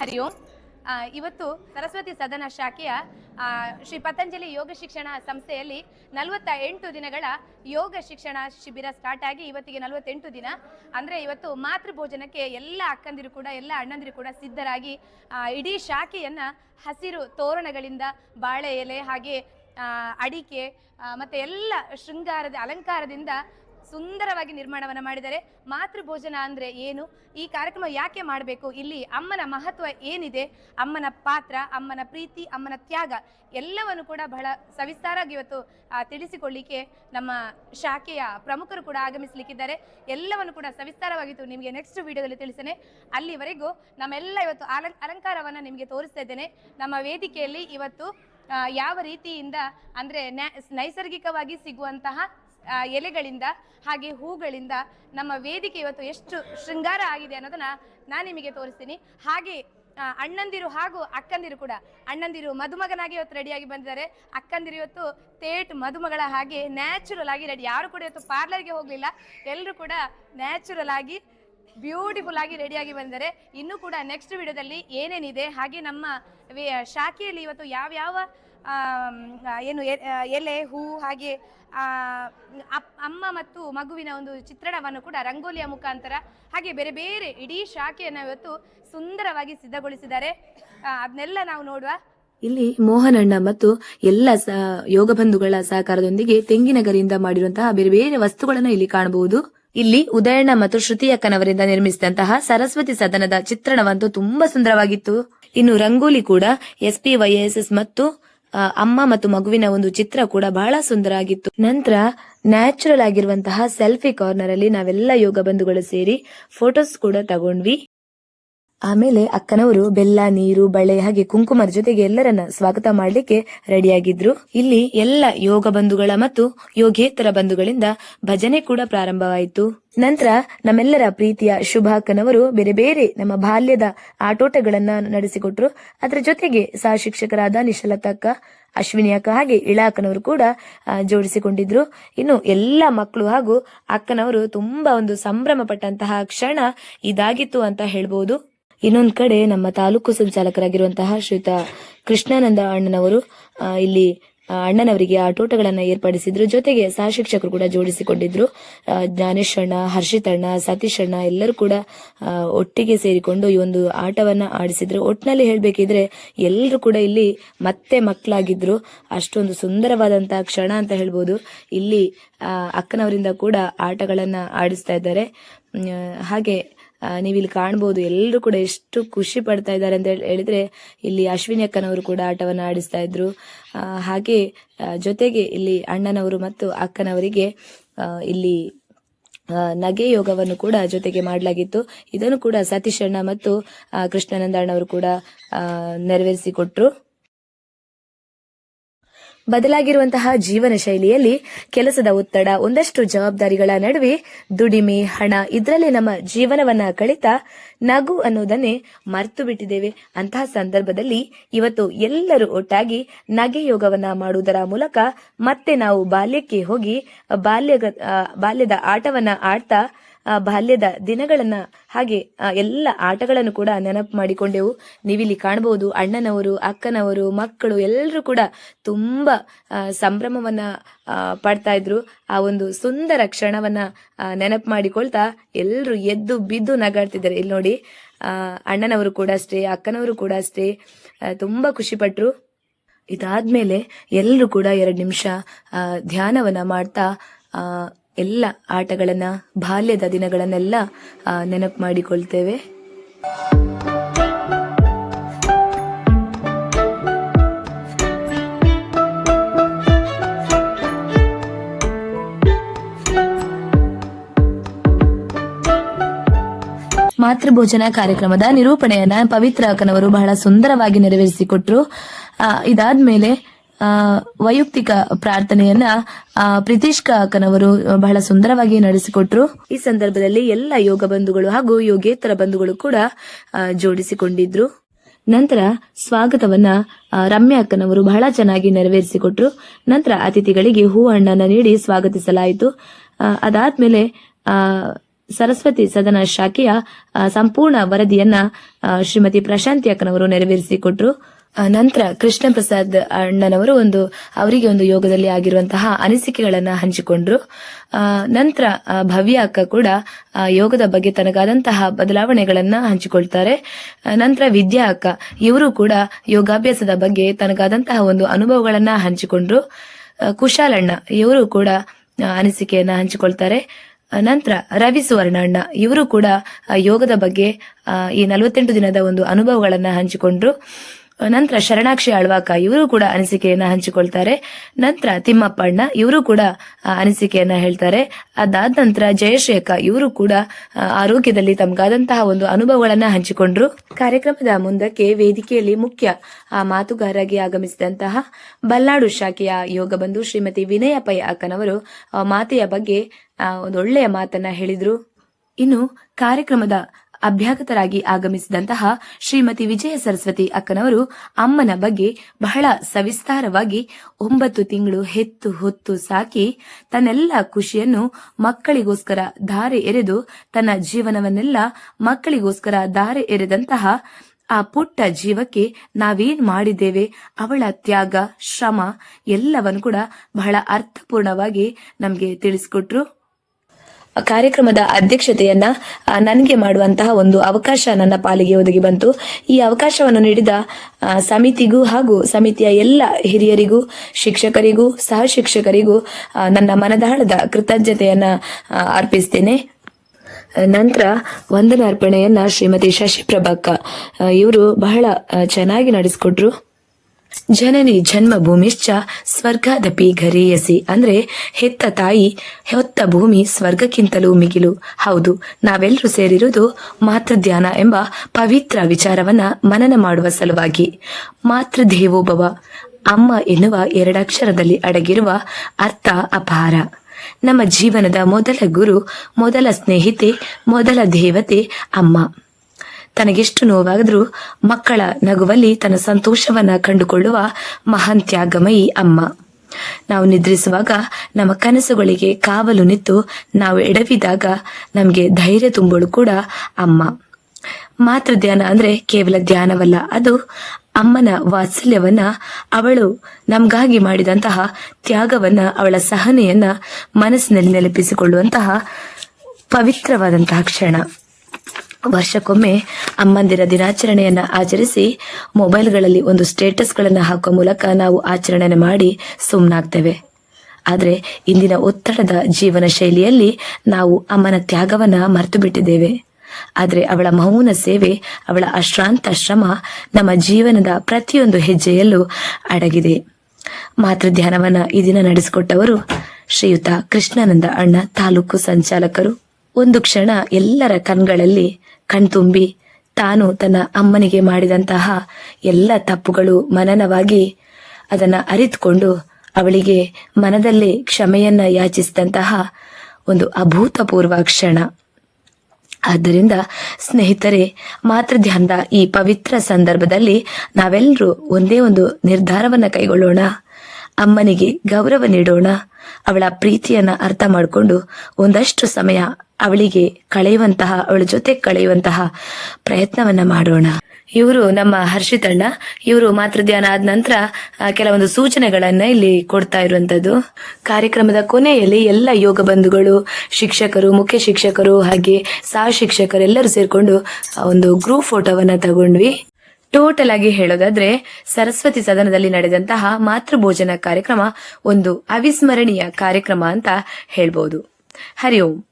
ಹರಿ ಓಂ. ಇವತ್ತು ಸರಸ್ವತಿ ಸದನ ಶಾಖೆಯ ಶ್ರೀ ಪತಂಜಲಿ ಯೋಗ ಶಿಕ್ಷಣ ಸಂಸ್ಥೆಯಲ್ಲಿ ನಲವತ್ತ ಎಂಟು ದಿನಗಳ ಯೋಗ ಶಿಕ್ಷಣ ಶಿಬಿರ ಸ್ಟಾರ್ಟ್ ಆಗಿ ಇವತ್ತಿಗೆ ನಲವತ್ತೆಂಟು ದಿನ. ಅಂದರೆ ಇವತ್ತು ಮಾತೃ ಭೋಜನಕ್ಕೆ ಎಲ್ಲ ಅಕ್ಕಂದಿರು ಕೂಡ, ಎಲ್ಲ ಅಣ್ಣಂದಿರು ಕೂಡ ಸಿದ್ಧರಾಗಿ ಇಡೀ ಶಾಖೆಯನ್ನು ಹಸಿರು ತೋರಣಗಳಿಂದ ಬಾಳೆ ಎಲೆ ಹಾಗೆ ಅಡಿಕೆ ಮತ್ತೆ ಎಲ್ಲ ಶೃಂಗಾರದ ಅಲಂಕಾರದಿಂದ ಸುಂದರವಾಗಿ ನಿರ್ಮಾಣವನ್ನು ಮಾಡಿದ್ದಾರೆ. ಮಾತೃ ಭೋಜನ ಅಂದರೆ ಏನು? ಈ ಕಾರ್ಯಕ್ರಮ ಯಾಕೆ ಮಾಡಬೇಕು? ಇಲ್ಲಿ ಅಮ್ಮನ ಮಹತ್ವ ಏನಿದೆ? ಅಮ್ಮನ ಪಾತ್ರ, ಅಮ್ಮನ ಪ್ರೀತಿ, ಅಮ್ಮನ ತ್ಯಾಗ ಎಲ್ಲವನ್ನು ಕೂಡ ಬಹಳ ಸವಿಸ್ತಾರವಾಗಿ ಇವತ್ತು ತಿಳಿಸಿಕೊಳ್ಳಿಕ್ಕೆ ನಮ್ಮ ಶಾಖೆಯ ಪ್ರಮುಖರು ಕೂಡ ಆಗಮಿಸಲಿಕ್ಕಿದ್ದಾರೆ. ಎಲ್ಲವನ್ನು ಕೂಡ ಸವಿಸ್ತಾರವಾಗಿತ್ತು ನಿಮಗೆ ನೆಕ್ಸ್ಟ್ ವಿಡಿಯೋದಲ್ಲಿ ತಿಳಿಸ್ತೇನೆ. ಅಲ್ಲಿವರೆಗೂ ನಮ್ಮೆಲ್ಲ ಇವತ್ತು ಅಲಂ, ಅಲಂಕಾರವನ್ನು ನಿಮಗೆ ತೋರಿಸ್ತಾ ಇದ್ದೇನೆ. ನಮ್ಮ ವೇದಿಕೆಯಲ್ಲಿ ಇವತ್ತು ಯಾವ ರೀತಿಯಿಂದ ಅಂದರೆ ನೈಸರ್ಗಿಕವಾಗಿ ಸಿಗುವಂತಹ ಎಲೆಗಳಿಂದ, ಹಾಗೆ ಹೂಗಳಿಂದ ನಮ್ಮ ವೇದಿಕೆ ಇವತ್ತು ಎಷ್ಟು ಶೃಂಗಾರ ಆಗಿದೆ ಅನ್ನೋದನ್ನ ನಾನು ನಿಮಗೆ ತೋರಿಸ್ತೀನಿ. ಹಾಗೆ ಅಣ್ಣಂದಿರು ಹಾಗೂ ಅಕ್ಕಂದಿರು ಕೂಡ. ಅಣ್ಣಂದಿರು ಮದುಮಗನಾಗಿ ಇವತ್ತು ರೆಡಿಯಾಗಿ ಬಂದಿದ್ದಾರೆ. ಅಕ್ಕಂದಿರು ಇವತ್ತು ತೇಟ್ ಮದುಮಗಳ ಹಾಗೆ ನ್ಯಾಚುರಲ್ ಆಗಿ ರೆಡಿ ಯಾರು ಕೂಡ ಇವತ್ತು ಪಾರ್ಲರ್ಗೆ ಹೋಗಲಿಲ್ಲ. ಎಲ್ಲರೂ ಕೂಡ ನ್ಯಾಚುರಲ್ ಆಗಿ ಬ್ಯೂಟಿಫುಲ್ ಆಗಿ ರೆಡಿಯಾಗಿ ಬಂದಿದ್ದಾರೆ. ಇನ್ನೂ ಕೂಡ ನೆಕ್ಸ್ಟ್ ವಿಡಿಯೋದಲ್ಲಿ ಏನೇನಿದೆ, ಹಾಗೆ ನಮ್ಮ ಶಾಖೆಯಲ್ಲಿ ಇವತ್ತು ಯಾವ್ಯಾವ ಏನು ಎಲೆ ಹೂ ಹಾಗೆ ಅಮ್ಮ ಮತ್ತು ಮಗುವಿನ ಒಂದು ಚಿತ್ರಣವನ್ನು ಕೂಡ ರಂಗೋಲಿಯ ಮುಖಾಂತರ ಹಾಗೆ ಬೇರೆ ಬೇರೆ ಇಡೀ ಶಾಖೆಯನ್ನು ಇವತ್ತು ಸುಂದರವಾಗಿ ಸಿದ್ಧಗೊಳಿಸಿದ್ದಾರೆ. ಅದನ್ನೆಲ್ಲ ನಾವು ನೋಡುವ. ಇಲ್ಲಿ ಮೋಹನಣ್ಣ ಮತ್ತು ಎಲ್ಲ ಯೋಗ ಬಂಧುಗಳ ಸಹಕಾರದೊಂದಿಗೆ ತೆಂಗಿನ ಗರಿಯಿಂದ ಮಾಡಿರುವಂತಹ ಬೇರೆ ಬೇರೆ ವಸ್ತುಗಳನ್ನು ಇಲ್ಲಿ ಕಾಣಬಹುದು. ಇಲ್ಲಿ ಉದಯಣ್ಣ ಮತ್ತು ಶ್ರುತಿ ಅಕ್ಕನವರಿಂದ ನಿರ್ಮಿಸಿದಂತಹ ಸರಸ್ವತಿ ಸದನದ ಚಿತ್ರಣವಂತೂ ತುಂಬಾ ಸುಂದರವಾಗಿತ್ತು. ಇನ್ನು ರಂಗೋಲಿ ಕೂಡ ಎಸ್ ಪಿ ವೈಎಸ್ಎಸ್ ಮತ್ತು ಆ, ಅಮ್ಮ ಮತ್ತು ಮಗುವಿನ ಒಂದು ಚಿತ್ರ ಕೂಡ ಬಹಳ ಸುಂದರ ಆಗಿತ್ತು ನಂತರ ನ್ಯಾಚುರಲ್ ಆಗಿರುವಂತಹ ಸೆಲ್ಫಿ ಕಾರ್ನರ್ ಅಲ್ಲಿ ನಾವೆಲ್ಲ ಯೋಗ ಬಂಧುಗಳು ಸೇರಿ ಫೋಟೋಸ್ ಕೂಡ ತಗೊಂಡ್ವಿ. ಆಮೇಲೆ ಅಕ್ಕನವರು ಬೆಲ್ಲ, ನೀರು, ಬಳೆ ಹಾಗೆ ಕುಂಕುಮರ ಜೊತೆಗೆ ಎಲ್ಲರನ್ನ ಸ್ವಾಗತ ಮಾಡ್ಲಿಕ್ಕೆ ರೆಡಿಯಾಗಿದ್ರು. ಇಲ್ಲಿ ಎಲ್ಲ ಯೋಗ ಬಂಧುಗಳ ಮತ್ತು ಯೋಗೇತರ ಬಂಧುಗಳಿಂದ ಭಜನೆ ಕೂಡ ಪ್ರಾರಂಭವಾಯಿತು. ನಂತರ ನಮ್ಮೆಲ್ಲರ ಪ್ರೀತಿಯ ಶುಭಾಕನವರು ಬೇರೆ ಬೇರೆ ನಮ್ಮ ಬಾಲ್ಯದ ಆಟೋಟಗಳನ್ನ ನಡೆಸಿಕೊಟ್ರು. ಅದರ ಜೊತೆಗೆ ಸಹ ಶಿಕ್ಷಕರಾದ ನಿಶಲತಕ್ಕ ಅಶ್ವಿನಿ ಅಕ್ಕ ಹಾಗೆ ಇಳ ಅಕ್ಕನವರು ಕೂಡ ಜೋಡಿಸಿಕೊಂಡಿದ್ರು. ಇನ್ನು ಎಲ್ಲ ಮಕ್ಕಳು ಹಾಗೂ ಅಕ್ಕನವರು ತುಂಬಾ ಒಂದು ಸಂಭ್ರಮ ಪಟ್ಟಂತಹ ಕ್ಷಣ ಇದಾಗಿತ್ತು ಅಂತ ಹೇಳ್ಬೋದು. ಇನ್ನೊಂದ್ ಕಡೆ ನಮ್ಮ ತಾಲೂಕು ಸಂಚಾಲಕರಾಗಿರುವಂತಹ ಶ್ರೀಯುತ ಕೃಷ್ಣಾನಂದ ಅಣ್ಣನವರು ಇಲ್ಲಿ ಅಣ್ಣನವರಿಗೆ ಆಟೋಟಗಳನ್ನ ಏರ್ಪಡಿಸಿದ್ರು. ಜೊತೆಗೆ ಸಹ ಶಿಕ್ಷಕರು ಕೂಡ ಜೋಡಿಸಿಕೊಂಡಿದ್ರು. ಜ್ಞಾನೇಶ್ ಅಣ್ಣ, ಹರ್ಷಿತ್ ಅಣ್ಣ, ಸತೀಶ್ ಅಣ್ಣ ಎಲ್ಲರೂ ಕೂಡ ಒಟ್ಟಿಗೆ ಸೇರಿಕೊಂಡು ಈ ಒಂದು ಆಟವನ್ನ ಆಡಿಸಿದ್ರು. ಒಟ್ಟಿನಲ್ಲಿ ಹೇಳಬೇಕಿದ್ರೆ ಎಲ್ಲರೂ ಕೂಡ ಇಲ್ಲಿ ಮತ್ತೆ ಮಕ್ಕಳಾಗಿದ್ರು. ಅಷ್ಟೊಂದು ಸುಂದರವಾದಂತಹ ಕ್ಷಣ ಅಂತ ಹೇಳ್ಬೋದು. ಇಲ್ಲಿ ಅಕ್ಕನವರಿಂದ ಕೂಡ ಆಟಗಳನ್ನ ಆಡಿಸ್ತಾ ಇದ್ದಾರೆ. ಹಾಗೆ ಆ, ನೀವಿಲ್ಲಿ ಕಾಣ್ಬೋದು. ಎಲ್ಲರೂ ಕೂಡ ಎಷ್ಟು ಖುಷಿ ಪಡ್ತಾ ಇದ್ದಾರೆ ಅಂತ ಹೇಳಿ- ಹೇಳಿದ್ರೆ ಇಲ್ಲಿ ಅಶ್ವಿನಿ ಅಕ್ಕನವರು ಕೂಡ ಆಟವನ್ನು ಆಡಿಸ್ತಾ ಇದ್ರು. ಹಾಗೆ ಜೊತೆಗೆ ಇಲ್ಲಿ ಅಣ್ಣನವರು ಮತ್ತು ಅಕ್ಕನವರಿಗೆ ಇಲ್ಲಿ ನಗೆ ಯೋಗವನ್ನು ಕೂಡ ಜೊತೆಗೆ ಮಾಡಲಾಗಿತ್ತು. ಇದನ್ನು ಕೂಡ ಸತೀಶ್ ಅಣ್ಣ ಮತ್ತು ಕೃಷ್ಣಾನಂದ ಅಣ್ಣವರು ಕೂಡ ನೆರವೇರಿಸಿಕೊಟ್ರು. ಬದಲಾಗಿರುವಂತಹ ಜೀವನ ಶೈಲಿಯಲ್ಲಿ ಕೆಲಸದ ಒತ್ತಡ, ಒಂದಷ್ಟು ಜವಾಬ್ದಾರಿಗಳ ನಡುವೆ ದುಡಿಮೆ, ಹಣ ಇದರಲ್ಲಿ ನಮ್ಮ ಜೀವನವನ್ನ ಕಳಿತಾ ನಗು ಅನ್ನೋದನ್ನೇ ಮರೆತು ಬಿಟ್ಟಿದ್ದೇವೆ. ಅಂತಹ ಸಂದರ್ಭದಲ್ಲಿ ಇವತ್ತು ಎಲ್ಲರೂ ಒಟ್ಟಾಗಿ ನಗೆ ಯೋಗವನ್ನ ಮಾಡುವುದರ ಮೂಲಕ ಮತ್ತೆ ನಾವು ಬಾಲ್ಯಕ್ಕೆ ಹೋಗಿ ಬಾಲ್ಯ ಬಾಲ್ಯದ ಆಟವನ್ನ ಆಡ್ತಾ ಬಾಲ್ಯದ ದಿನಗಳನ್ನ ಹಾಗೆ ಎಲ್ಲ ಆಟಗಳನ್ನು ಕೂಡ ನೆನಪು ಮಾಡಿಕೊಂಡೆವು. ನೀವಿಲ್ಲಿ ಕಾಣಬಹುದು ಅಣ್ಣನವರು, ಅಕ್ಕನವರು, ಮಕ್ಕಳು ಎಲ್ಲರೂ ಕೂಡ ತುಂಬಾ ಸಂಭ್ರಮವನ್ನ ಪಡ್ತಾ ಇದ್ರು. ಆ ಒಂದು ಸುಂದರ ಕ್ಷಣವನ್ನ ನೆನಪು ಮಾಡಿಕೊಳ್ತಾ ಎಲ್ಲರೂ ಎದ್ದು ಬಿದ್ದು ನಗಾಡ್ತಿದ್ದಾರೆ. ಇಲ್ಲಿ ನೋಡಿ ಅಣ್ಣನವರು ಕೂಡ ಅಷ್ಟೇ, ಅಕ್ಕನವರು ಕೂಡ ಅಷ್ಟೇ ತುಂಬಾ ಖುಷಿ ಪಟ್ರು. ಇದಾದ್ಮೇಲೆ ಎಲ್ಲರೂ ಕೂಡ ಎರಡು ನಿಮಿಷ ಧ್ಯಾನವನ್ನ ಮಾಡ್ತಾ ಎಲ್ಲ ಆಟಗಳನ್ನ, ಬಾಲ್ಯದ ದಿನಗಳನ್ನೆಲ್ಲ ನೆನಪು ಮಾಡಿಕೊಳ್ತೇವೆ. ಮಾತೃಭೋಜನ ಕಾರ್ಯಕ್ರಮದ ನಿರೂಪಣೆಯನ್ನ ಪವಿತ್ರ ಅಕ್ಕನವರು ಬಹಳ ಸುಂದರವಾಗಿ ನೆರವೇರಿಸಿಕೊಟ್ರು. ಇದಾದ್ಮೇಲೆ ವೈಯಕ್ತಿಕ ಪ್ರಾರ್ಥನೆಯನ್ನ ಆ, ಕಾಕನವರು ಬಹಳ ಸುಂದರವಾಗಿ ನಡೆಸಿಕೊಟ್ರು. ಈ ಸಂದರ್ಭದಲ್ಲಿ ಎಲ್ಲ ಯೋಗ ಬಂಧುಗಳು ಹಾಗೂ ಯೋಗೇತರ ಬಂಧುಗಳು ಕೂಡ ಜೋಡಿಸಿಕೊಂಡಿದ್ರು. ನಂತರ ಸ್ವಾಗತವನ್ನ ರಮ್ಯಾ ಅಕ್ಕನವರು ಬಹಳ ಚೆನ್ನಾಗಿ ನೆರವೇರಿಸಿಕೊಟ್ರು. ನಂತರ ಅತಿಥಿಗಳಿಗೆ ಹೂ ಹಣ್ಣನ್ನ ನೀಡಿ ಸ್ವಾಗತಿಸಲಾಯಿತು. ಅದಾದ್ಮೇಲೆ ಸರಸ್ವತಿ ಸದನ ಶಾಖೆಯ ಸಂಪೂರ್ಣ ವರದಿಯನ್ನ ಶ್ರೀಮತಿ ಪ್ರಶಾಂತಿ ಅಕ್ಕನವರು ನೆರವೇರಿಸಿಕೊಟ್ರು. ನಂತರ ಕೃಷ್ಣ ಪ್ರಸಾದ್ ಅಣ್ಣನವರು ಒಂದು, ಅವರಿಗೆ ಒಂದು ಯೋಗದಲ್ಲಿ ಆಗಿರುವಂತಹ ಅನಿಸಿಕೆಗಳನ್ನ ಹಂಚಿಕೊಂಡ್ರು. ನಂತರ ಭವ್ಯ ಅಕ್ಕ ಕೂಡ ಯೋಗದ ಬಗ್ಗೆ ತನಗಾದಂತಹ ಬದಲಾವಣೆಗಳನ್ನ ಹಂಚಿಕೊಳ್ತಾರೆ. ನಂತರ ವಿದ್ಯಾ ಅಕ್ಕ, ಇವರು ಕೂಡ ಯೋಗಾಭ್ಯಾಸದ ಬಗ್ಗೆ ತನಗಾದಂತಹ ಒಂದು ಅನುಭವಗಳನ್ನ ಹಂಚಿಕೊಂಡ್ರು. ಕುಶಾಲಣ್ಣ ಇವರು ಕೂಡ ಅನಿಸಿಕೆಯನ್ನ ಹಂಚಿಕೊಳ್ತಾರೆ. ನಂತರ ರವಿ ಸುವರ್ಣ ಅಣ್ಣ, ಇವರು ಕೂಡ ಯೋಗದ ಬಗ್ಗೆ ಈ ನಲವತ್ತೆಂಟು ದಿನದ ಒಂದು ಅನುಭವಗಳನ್ನ ಹಂಚಿಕೊಂಡ್ರು. ನಂತರ ಶರಣಾಕ್ಷಿ ಆಳ್ವಾಕ ಇವರು ಕೂಡ ಅನಿಸಿಕೆಯನ್ನ ಹಂಚಿಕೊಳ್ತಾರೆ. ನಂತರ ತಿಮ್ಮಪ್ಪಣ್ಣ ಇವರು ಕೂಡ ಅನಿಸಿಕೆಯನ್ನ ಹೇಳ್ತಾರೆ. ಅದಾದ ನಂತರ ಜಯಶೇಖ ಇವರು ಕೂಡ ಆರೋಗ್ಯದಲ್ಲಿ ತಮಗಾದಂತಹ ಒಂದು ಅನುಭವಗಳನ್ನ ಹಂಚಿಕೊಂಡ್ರು. ಕಾರ್ಯಕ್ರಮದ ಮುಂದಕ್ಕೆ ವೇದಿಕೆಯಲ್ಲಿ ಮುಖ್ಯ ಆ, ಮಾತುಗಾರರಾಗಿ ಆಗಮಿಸಿದಂತಹ ಬಲ್ಲಾಡು ಶಾಖೆಯ ಯೋಗ ಬಂಧು ಶ್ರೀಮತಿ ವಿನಯ ಪೈ ಅಕ್ಕನವರು ಮಾತೆಯ ಬಗ್ಗೆ ಒಂದು ಒಳ್ಳೆಯ ಮಾತನ್ನ ಹೇಳಿದ್ರು. ಇನ್ನು ಕಾರ್ಯಕ್ರಮದ ಅಭ್ಯಾಗತರಾಗಿ ಆಗಮಿಸಿದಂತಹ ಶ್ರೀಮತಿ ವಿಜಯ ಸರಸ್ವತಿ ಅಕ್ಕನವರು ಅಮ್ಮನ ಬಗ್ಗೆ ಬಹಳ ಸವಿಸ್ತಾರವಾಗಿ ಒಂಬತ್ತು ತಿಂಗಳು ಹೆತ್ತು ಹೊತ್ತು ಸಾಕಿ ತನ್ನೆಲ್ಲ ಖುಷಿಯನ್ನು ಮಕ್ಕಳಿಗೋಸ್ಕರ ಧಾರೆ ಎರೆದು ತನ್ನ ಜೀವನವನ್ನೆಲ್ಲ ಮಕ್ಕಳಿಗೋಸ್ಕರ ಧಾರೆ ಎರೆದಂತಹ ಆ ಪುಟ್ಟ ಜೀವಕ್ಕೆ ನಾವೇನ್ ಮಾಡಿದ್ದೇವೆ? ಅವಳ ತ್ಯಾಗ, ಶ್ರಮ ಎಲ್ಲವನ್ನು ಕೂಡ ಬಹಳ ಅರ್ಥಪೂರ್ಣವಾಗಿ ನಮಗೆ ತಿಳಿಸಿಕೊಟ್ರು. ಕಾರ್ಯಕ್ರಮದ ಅಧ್ಯಕ್ಷತೆಯನ್ನ ನನಗೆ ಮಾಡುವಂತಹ ಒಂದು ಅವಕಾಶ ನನ್ನ ಪಾಲಿಗೆ ಒದಗಿ ಬಂತು. ಈ ಅವಕಾಶವನ್ನು ನೀಡಿದ ಸಮಿತಿಗೂ ಹಾಗೂ ಸಮಿತಿಯ ಎಲ್ಲ ಹಿರಿಯರಿಗೂ, ಶಿಕ್ಷಕರಿಗೂ ಸಹ ಶಿಕ್ಷಕರಿಗೂ ನನ್ನ ಮನದಾಳದ ಕೃತಜ್ಞತೆಯನ್ನ ಅರ್ಪಿಸ್ತೇನೆ. ನಂತರ ವಂದನಾರ್ಪಣೆಯನ್ನ ಶ್ರೀಮತಿ ಶಶಿಪ್ರಭಕ್ಕ ಇವರು ಬಹಳ ಚೆನ್ನಾಗಿ ನಡೆಸಿಕೊಟ್ರು. ಜನನಿ ಜನ್ಮಭೂಮಿಶ್ಚ ಸ್ವರ್ಗಾದಪಿ ಘರೇಯಸಿ. ಅಂದ್ರೆ ಹೆತ್ತ ತಾಯಿ, ಹೊತ್ತ ಭೂಮಿ ಸ್ವರ್ಗಕ್ಕಿಂತಲೂ ಮಿಗಿಲು. ಹೌದು ನಾವೆಲ್ಲರೂ ಸೇರಿರುವುದು ಮಾತೃಧ್ಯಾನ ಎಂಬ ಪವಿತ್ರ ವಿಚಾರವನ್ನ ಮನನ ಮಾಡುವ ಸಲುವಾಗಿ. ಮಾತೃದೇವೋಭವ, ಅಮ್ಮ ಎನ್ನುವ ಎರಡಕ್ಷರದಲ್ಲಿ ಅಡಗಿರುವ ಅರ್ಥ ಅಪಾರ. ನಮ್ಮ ಜೀವನದ ಮೊದಲ ಗುರು, ಮೊದಲ ಸ್ನೇಹಿತೆ, ಮೊದಲ ದೇವತೆ ಅಮ್ಮ. ತನಗೆಷ್ಟು ನೋವಾದರೂ ಮಕ್ಕಳ ನಗುವಲ್ಲಿ ತನ್ನ ಸಂತೋಷವನ್ನ ಕಂಡುಕೊಳ್ಳುವ ಮಹಾನ್ ತ್ಯಾಗಮಯಿ ಅಮ್ಮ. ನಾವು ನಿದ್ರಿಸುವಾಗ ನಮ್ಮ ಕನಸುಗಳಿಗೆ ಕಾವಲು ನಿಂತು ನಾವು ಎಡವಿದಾಗ ನಮಗೆ ಧೈರ್ಯ ತುಂಬಳು ಕೂಡ ಅಮ್ಮ. ಮಾತೃ ಧ್ಯಾನ ಅಂದ್ರೆ ಕೇವಲ ಧ್ಯಾನವಲ್ಲ, ಅದು ಅಮ್ಮನ ವಾತ್ಸಲ್ಯವನ್ನ, ಅವಳು ನಮಗಾಗಿ ಮಾಡಿದಂತಹ ತ್ಯಾಗವನ್ನ, ಅವಳ ಸಹನೆಯನ್ನ ಮನಸ್ಸಿನಲ್ಲಿ ನೆನಪಿಸಿಕೊಳ್ಳುವಂತಹ ಪವಿತ್ರವಾದಂತಹ ಕ್ಷಣ. ವರ್ಷಕ್ಕೊಮ್ಮೆ ಅಮ್ಮಂದಿರ ದಿನಾಚರಣೆಯನ್ನ ಆಚರಿಸಿ ಮೊಬೈಲ್ಗಳಲ್ಲಿ ಒಂದು ಸ್ಟೇಟಸ್ಗಳನ್ನು ಹಾಕುವ ಮೂಲಕ ನಾವು ಆಚರಣೆ ಮಾಡಿ ಸುಮ್ಮನಾಗ್ತೇವೆ ಆದರೆ ಇಂದಿನ ಒತ್ತಡದ ಜೀವನ ಶೈಲಿಯಲ್ಲಿ ನಾವು ಅಮ್ಮನ ತ್ಯಾಗವನ್ನು ಮರೆತು ಬಿಟ್ಟಿದ್ದೇವೆ ಆದರೆ ಅವಳ ಮೌನ ಸೇವೆ, ಅವಳ ಅಶ್ರಾಂತ ಶ್ರಮ ನಮ್ಮ ಜೀವನದ ಪ್ರತಿಯೊಂದು ಹೆಜ್ಜೆಯಲ್ಲೂ ಅಡಗಿದೆ. ಮಾತೃಧ್ಯಾನವನ್ನ ಈ ದಿನ ನಡೆಸಿಕೊಟ್ಟವರು ಶ್ರೀಯುತ ಕೃಷ್ಣಾನಂದ ಅಣ್ಣ ತಾಲೂಕು ಸಂಚಾಲಕರು. ಒಂದು ಕ್ಷಣ ಎಲ್ಲರ ಕಣ್ಗಳಲ್ಲಿ ಕಣ್ತುಂಬಿ ತಾನು ತನ್ನ ಅಮ್ಮನಿಗೆ ಮಾಡಿದಂತಹ ಎಲ್ಲ ತಪ್ಪುಗಳು ಮನನವಾಗಿ ಅದನ್ನ ಅರಿತುಕೊಂಡು ಅವಳಿಗೆ ಮನದಲ್ಲೇ ಕ್ಷಮೆಯನ್ನ ಯಾಚಿಸಿದಂತಹ ಒಂದು ಅಭೂತಪೂರ್ವ ಕ್ಷಣ. ಆದ್ದರಿಂದ ಸ್ನೇಹಿತರೆ ಮಾತೃಧ್ಯಾನದ ಈ ಪವಿತ್ರ ಸಂದರ್ಭದಲ್ಲಿ ನಾವೆಲ್ಲರೂ ಒಂದೇ ಒಂದು ನಿರ್ಧಾರವನ್ನ ಕೈಗೊಳ್ಳೋಣ. ಅಮ್ಮನಿಗೆ ಗೌರವ ನೀಡೋಣ. ಅವಳ ಪ್ರೀತಿಯನ್ನ ಅರ್ಥ ಮಾಡಿಕೊಂಡು ಒಂದಷ್ಟು ಸಮಯ ಅವಳಿಗೆ ಕಳೆಯುವಂತಹ, ಅವಳ ಜೊತೆ ಕಳೆಯುವಂತಹ ಪ್ರಯತ್ನವನ್ನ ಮಾಡೋಣ. ಇವರು ನಮ್ಮ ಹರ್ಷಿತಣ್ಣ ಇವರು ಮಾತೃಧ್ಯಾನ ಆದ ನಂತರ ಕೆಲವೊಂದು ಸೂಚನೆಗಳನ್ನ ಇಲ್ಲಿ ಕೊಡ್ತಾ ಇರುವಂತದ್ದು. ಕಾರ್ಯಕ್ರಮದ ಕೊನೆಯಲ್ಲಿ ಎಲ್ಲ ಯೋಗ ಬಂಧುಗಳು, ಶಿಕ್ಷಕರು, ಮುಖ್ಯ ಶಿಕ್ಷಕರು ಹಾಗೆ ಸಹ ಶಿಕ್ಷಕರೆಲ್ಲರೂ ಸೇರ್ಕೊಂಡು ಒಂದು ಗ್ರೂಪ್ ಫೋಟೋವನ್ನ ತಗೊಂಡ್ವಿ. ಟೋಟಲ್ ಆಗಿ ಹೇಳೋದಾದ್ರೆ, ಸರಸ್ವತಿ ಸದನದಲ್ಲಿ ನಡೆದಂತಹ ಮಾತೃಭೋಜನ ಕಾರ್ಯಕ್ರಮ ಒಂದು ಅವಿಸ್ಮರಣೀಯ ಕಾರ್ಯಕ್ರಮ ಅಂತ ಹೇಳ್ಬೋದು. ಹರಿ ಓಂ.